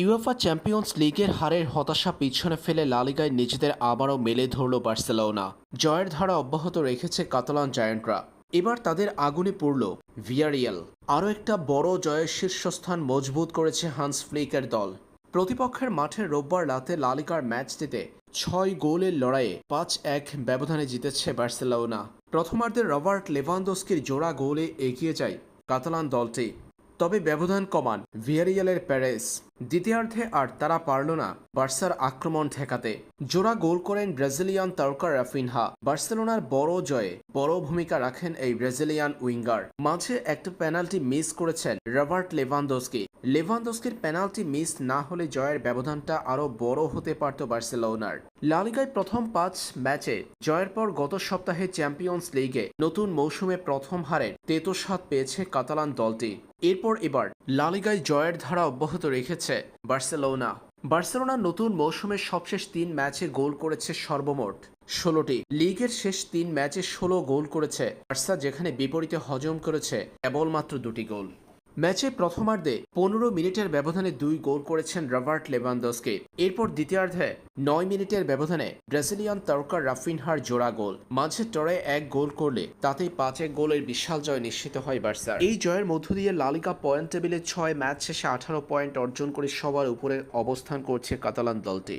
UEFA champions লিগের হারের হতাশা পিছনে ফেলে লালিগায় নিজেদের আবারও মেলে ধরল বার্সেলোনা। জয়ের ধারা অব্যাহত রেখেছে কাতালান জায়ান্টরা। এবার তাদের আগুনে পড়ল ভিয়ারিয়াল। আরও একটা বড় জয়ের শীর্ষস্থান মজবুত করেছে হান্স ফ্লিকের দল। প্রতিপক্ষের মাঠে রোববার রাতে লালিগার ম্যাচটিতে ছয় গোলের লড়াইয়ে পাঁচ এক ব্যবধানে জিতেছে বার্সেলোনা। প্রথমার্ধে রবার্ট লেভানদোস্কির জোড়া গোলে এগিয়ে যায় কাতালান দলটি। তবে ব্যবধান কমান। ভিয়ারিয়ালের প্যারেস দ্বিতীয়ার্ধে আর তারা পারল না বার্সার আক্রমণ ঠেকাতে। জোড়া গোল করেন ব্রাজিলিয়ান তারকা রাফিনহা। বার্সেলোনার বড় জয়ে বড় ভূমিকা রাখেন এই ব্রাজিলিয়ান উইঙ্গার। মাঝে একটা পেনাল্টি মিস করেছেন রবার্ট লেভানদোস্কি। লেভানদোস্কির পেনাল্টি মিস না হলে জয়ের ব্যবধানটা আরও বড় হতে পারত বার্সেলোনার। লালিগায় প্রথম পাঁচ ম্যাচে জয়ের পর গত সপ্তাহে চ্যাম্পিয়ন্স লিগে নতুন মৌসুমে প্রথম হারে তেতো স্বাদ পেয়েছে কাতালান দলটি। এরপর এবার লালিগায় জয়ের ধারা অব্যাহত রেখেছে বার্সেলোনা। বার্সেলোনা নতুন মৌসুমের সবশেষ তিন ম্যাচে গোল করেছে সর্বমোট ষোলোটি। লিগের শেষ তিন ম্যাচে ষোলো গোল করেছে বার্সা, যেখানে বিপরীতে হজম করেছে কেবলমাত্র দুটি গোল। ম্যাচে প্রথমার্ধে পনেরো মিনিটের ব্যবধানে দুই গোল করেছেন রবার্ট লেভানদস্কি। এরপর দ্বিতীয়ার্ধে নয় মিনিটের ব্যবধানে ব্রাজিলিয়ান তারকা রাফিনহার জোড়া গোল। মাঝে টরে এক গোল করলে তাতেই পাঁচ এক গোলের বিশাল জয় নিশ্চিত হয় বার্সার। এই জয়ের মধ্য দিয়ে লালিকা পয়েন্ট টেবিলে ছয় ম্যাচ শেষে আঠারো পয়েন্ট অর্জন করে সবার উপরে অবস্থান করছে কাতালান দলটি।